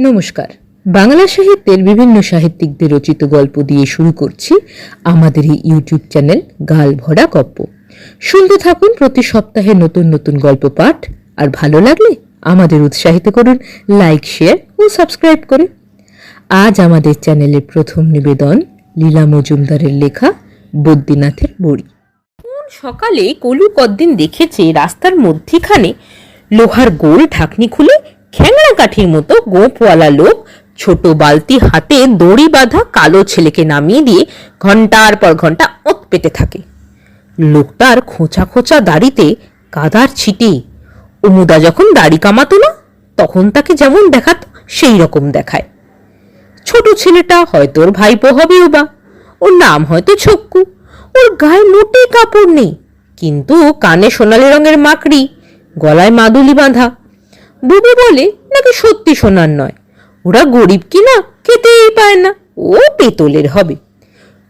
নমস্কার। বাংলা সাহিত্যের বিভিন্ন সাহিত্যিকদের রচিত গল্প দিয়ে শুরু করছি আমাদের এই ইউটিউব চ্যানেল গাল ভরা গপ্প। শুনতে থাকুন প্রতি সপ্তাহে নতুন নতুন গল্প পাঠ। আর ভালো লাগলে আমাদের উৎসাহিত করুন, লাইক, শেয়ার ও সাবস্ক্রাইব করে। আজ আমাদের চ্যানেলের প্রথম নিবেদন লীলা মজুমদারের লেখা বদ্রীনাথের বড়ি। কোন সকালে কলু কদ্দিন দেখেছে রাস্তার মধ্যিখানে লোহার গোল ঢাকনি খুলে কাঠির মতো গোপওয়ালা লোক ছোট বালতি হাতে দড়ি বাঁধা কালো ছেলেকে নামিয়ে দিয়ে ঘণ্টার পর ঘণ্টা ওত পেতে থাকে। লোকটার খোঁচা খোঁচা দাড়িতে কাদার ছিটে। অমুদা যখন দাড়ি কামাতো না, তখন তাকে যেমন দেখাত, সেই রকম দেখায়। ছোট ছেলেটা হয়তো ওর ভাইপো হবেও বা, ওর নাম হয়তো ছক্কু, ওর গায়ে মোটেই কাপড় নেই, কিন্তু কানে সোনালি রঙের মাকড়ি, গলায় মাদুলি বাঁধা বুবু বলে নাকি সত্যি সোনার নয়। ওরা গরিব কি না খেতেই পায় না, ও পেতলের হবে।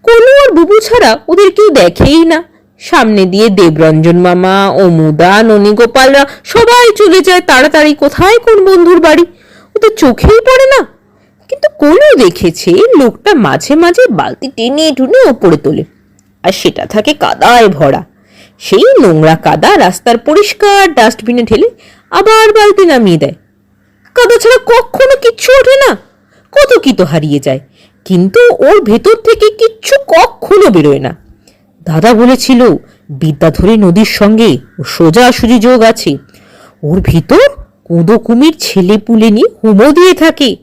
কোনো আর বুবু ছাড়া ওদের কেউ দেখেই না। সামনে দিয়ে দেবরঞ্জন মামা, অমুদা, ননীগোপালরা সবাই চলে যায় তাড়াতাড়ি কোথায় কোন বন্ধুর বাড়ি। ওদের চোখেই পড়ে না। কিন্তু কোনো দেখেছে লোকটা মাঝে মাঝে বালতি টেনে টুনে ওপরে তোলে। আর সেটা থাকে কাদায় ভরা। সেই নোংরা কাদা রাস্তার পরিষ্কার ডাস্টবিনে ঢেলে আবার বালতি নামিয়ে দেয়। কাদা ছাড়া কখনো কিচ্ছু ওঠে না। কত কি তো হারিয়ে যায়। কিন্তু ওর ভেতর থেকে কিচ্ছু কখনো বেরোয় না। দাদা বলেছিল বিদ্যাধরী নদীর সঙ্গে সোজাসুজি যোগ আছে। ওর ভিতর কুঁদো কুমির ছেলে পুলে নিয়ে হুমো দিয়ে থাকে।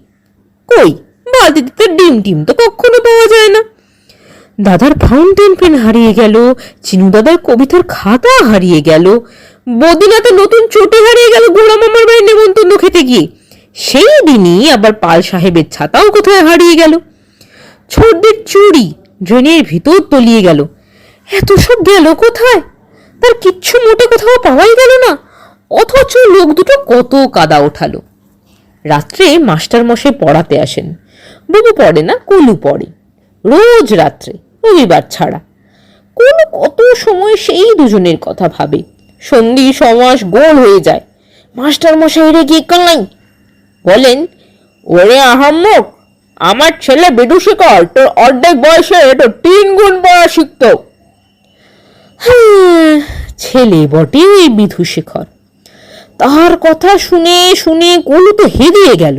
কই? বালতিতে ডিম টিম তো কখনো পাওয়া যায় না। দাদার ফাউন্টেন পেন হারিয়ে গেল, চিনু দাদার কবিতার খাতা হারিয়ে গেল। বদিনাতে নতুন চটি হারিয়ে গেল গোড়া মামার বাড়ি নেমন্তন্ন খেতে গিয়ে। সেই দিনই আবার পাল সাহেবের ছাতাও কোথায় হারিয়ে গেল। ছোটদের চুড়ি ড্রেনের ভিতর তলিয়ে গেল। এত সব গেল কোথায়? তার কিচ্ছু মোটে কোথাও পাওয়াই গেল না। অথচ লোক দুটো কত কাদা ওঠালো। রাত্রে মাস্টার মশাই পড়াতে আসেন। বুবু পড়ে না, কুলু পড়ে। রোজ রাত্রে রবিবার ছাড়া। কোন কত সময় সেই দুজনের কথা ভাবে। সন্ধি সমাস গোল হয়ে যায়। মাস্টার মশাই রেগে কানাই বলেন ওরে আহাম্মক আমার ছেলে বিদুষিকর তোর অর্ধেক বয়সে তোর তিন গুণ পড়া শিখত হ্যাঁ, ছেলে বটে ওই বিধুশেখর তার কথা শুনে শুনে কলু তো হেরিয়ে গেল।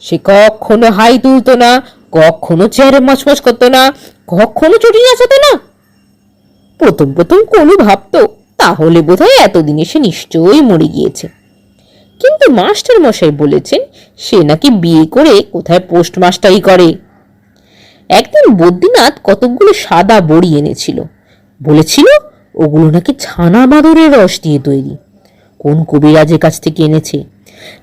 সে কখনো হাই তুলতো না কখনো চেয়ারে মচমচ করতো না, কখনো চটি নাচাতো না। প্রথম প্রথম কলু ভাবতো, তাহলে বোধহয় এতদিনে সে নিশ্চয়ই মরে গিয়েছে। কিন্তু মাস্টার মশাই বলেছেন, সে নাকি বিয়ে করে কোথায় পোস্টমাস্টারি করে। একদিন বদ্রীনাথ কতকগুলো সাদা বড়ি এনেছিল। বলেছিল, ওগুলো নাকি ছানা বাঁদরের রস দিয়ে তৈরি। কোন কবিরাজের কাছ থেকে এনেছে?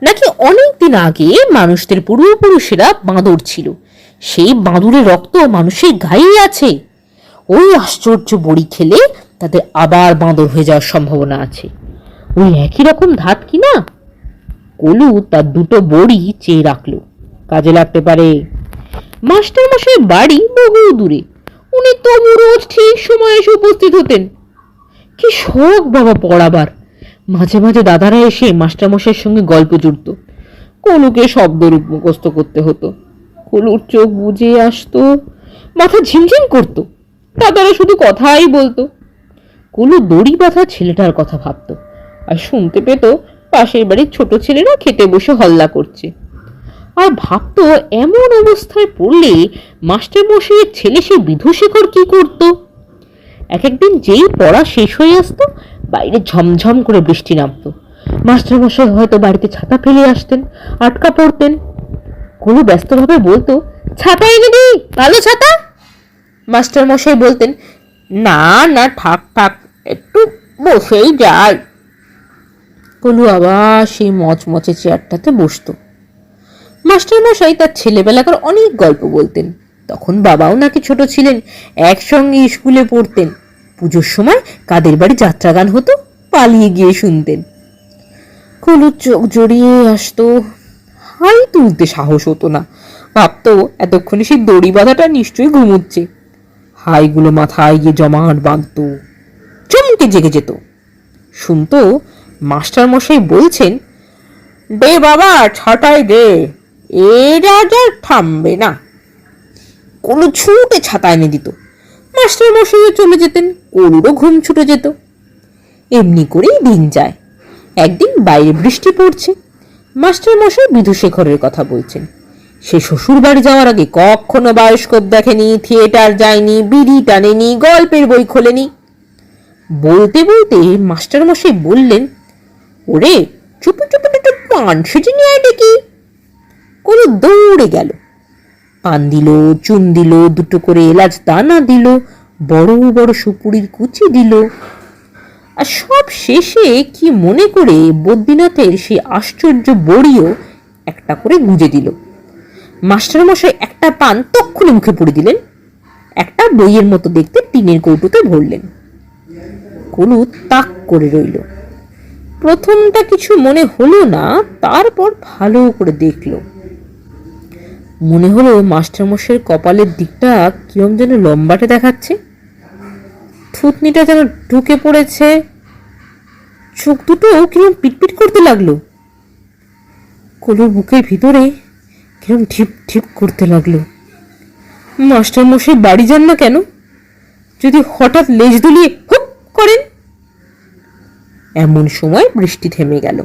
নাকি অনেক দিন আগে মানুষদের পূর্বপুরুষেরা বাঁদর ছিল সেই বাঁদরের রক্ত মানুষের গায়ে আছে। ওই আশ্চর্য বড়ি খেলে তাদের আবার বাঁদর হয়ে যাওয়ার সম্ভাবনা আছে। ওই একই রকম ধাত কি না? কলু তার দুটো বড়ি চেয়ে রাখল। কাজে লাগতে পারে। মাস্টার মশাই বাড়ি বহু দূরে। উনি তবু রোজ ঠিক সময়ে এসে উপস্থিত হতেন। কি শখ বাবা পড়াবার মাঝে মাঝে দাদারা এসে মাস্টারমশাইয়ের সঙ্গে গল্প জুড়ত। কলুকে শব্দরূপ মুখস্থ করতে হতো। কলুর চোখ বুঝে আসতো, মাথা ঝিমঝিম করতো দাদারা শুধু কথাই বলতো। কলু দড়ি বাঁধা ছেলেটার কথা ভাবতো আর শুনতে পেত পাশের বাড়ির ছোট ছেলেরা খেতে বসে হল্লা করছে। আর ভাবতো এমন অবস্থায় পড়লে মাস্টার মশাইয়ের ছেলে সে বিধুশেখর কি করতো? এক একদিন যেই পড়া শেষ হয়ে আসতো, বাইরে ঝমঝম করে বৃষ্টি নামতো। মাস্টারমশাই হয়তো বাড়িতে ছাতা ফেলে আসতেন, আটকা পড়তেন কোনো ব্যস্তভাবে বলতো, ছাতা এনে দি, ভালো ছাতা? মাস্টারমশাই বলতেন, না না, থাক থাক, একটু বসেই যাই। কলু আবার সেই মচমচে চেয়ারটাতে বসতো। মাস্টারমশাই তার ছেলেবেলাকার অনেক গল্প বলতেন। তখন বাবাও নাকি ছোট ছিলেন, একসঙ্গে স্কুলে পড়তেন। পুজোর সময় কাদের বাড়ি যাত্রা গান হতো, পালিয়ে গিয়ে শুনতেন। কলুর চোখ জড়িয়ে আসতো হাই তুলতে সাহস হতো না। ভাবতো এতক্ষণে সেই দড়ি বাঁধাটা নিশ্চয়ই ঘুমোচ্ছে। হাইগুলো মাথায় গিয়ে জমাট বাঁধতো। চমকে জেগে যেত। শুনতো মাস্টার মশাই বলছেন, দে বাবা ছটায় দে। এরা আর থামবে না। কোনো ছুটে ছাতা এনে দিত। মাস্টার মশাইও চলে যেতেন কলুরও ঘুম ছুটে যেত। এমনি করেই দিন যায়। একদিন বাইরে বৃষ্টি পড়ছে। মাস্টার মশাই বিধুশেখরের কথা বলছেন। সে শ্বশুর বাড়ি যাওয়ার আগে কখনো বায়োস্কোপ দেখেনি, থিয়েটার যায়নি, বিড়ি টানেনি, গল্পের বই খোলেনি। বলতে বলতে মাস্টার মশাই বললেন, ওরে, চুপি চুপি একটু পান সেজে নিয়ে আয় কোনো দৌড়ে গেল। পান দিল, চুন দিল, দুটো করে এলাচ দানা দিল, বড় বড় সুপুরির কুচি দিল আর সব শেষে কি মনে করে বদ্রীনাথের সেই আশ্চর্য বড়িও একটা করে গুজে দিল। মাস্টারমশাই একটা পান তক্ষুনি মুখে পুড়ে দিলেন, একটা বইয়ের মতো দেখতে টিনের কৌটোতে ভরলেন। কলু তাক করে রইল। প্রথমটা কিছু মনে হলো না, তারপর ভালো করে দেখল। মনে হলো মাস্টারমশাইয়ের কপালের দিকটা কিরম যেন লম্বাটে দেখাচ্ছে। থুতনিটা যেন ঢুকে পড়েছে। চোখ দুটো কিরম পিটপিট করতে লাগল। কলুর বুকের ভিতরে কিরম ঢিপ ঠিপ করতে লাগল। মাস্টারমশাই বাড়ি যান না কেন? যদি হঠাৎ লেজ দুলিয়ে হুপ করেন? এমন সময় বৃষ্টি থেমে গেল।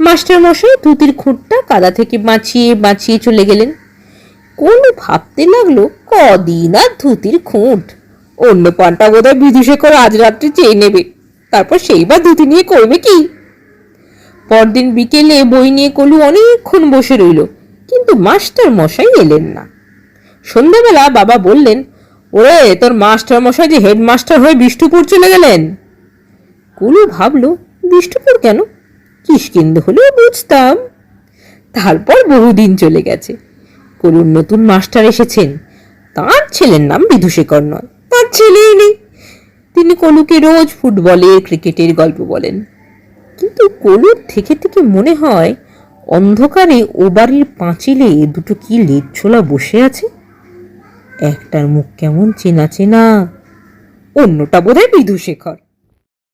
মাস্টারমশাই ধুতির খুঁটটা কাদা থেকে বাঁচিয়ে বাঁচিয়ে চলে গেলেন। কোন ভাবতে লাগল, কদিন আর ধুতির খুঁট। অন্য পানটা বোধহয় বিদুশেখর আজ রাত্রে চেয়ে নেবে। তারপর সেইবার ধুতি নিয়ে করবে কি? পরদিন বিকেলে বই নিয়ে কলু অনেকক্ষণ বসে রইল, কিন্তু মাস্টার মশাই এলেন না। সন্ধ্যাবেলা বাবা বললেন, ওরে, তোর মাস্টার মশাই যে হেডমাস্টার হয়ে বিষ্ণুপুর চলে গেলেন? কুলু ভাবল, বিষ্ণুপুর কেন? কিসকিন্দ হলেও বুঝতাম। তারপর বহুদিন চলে গেছে। কলুর নতুন মাস্টার এসেছেন। তার ছেলের নাম বিধুশেখর নয়। তার ছেলেই নেই। তিনি কলুকে রোজ ফুটবলের ক্রিকেটের গল্প বলেন। কিন্তু কলুর থেকে থেকে মনে হয়, অন্ধকারে ও বাড়ির পাঁচিলে দুটো কি লেজছোলা বসে আছে? একটার মুখ কেমন চেনা চেনা, অন্যটা বোধহয় বিধুশেখর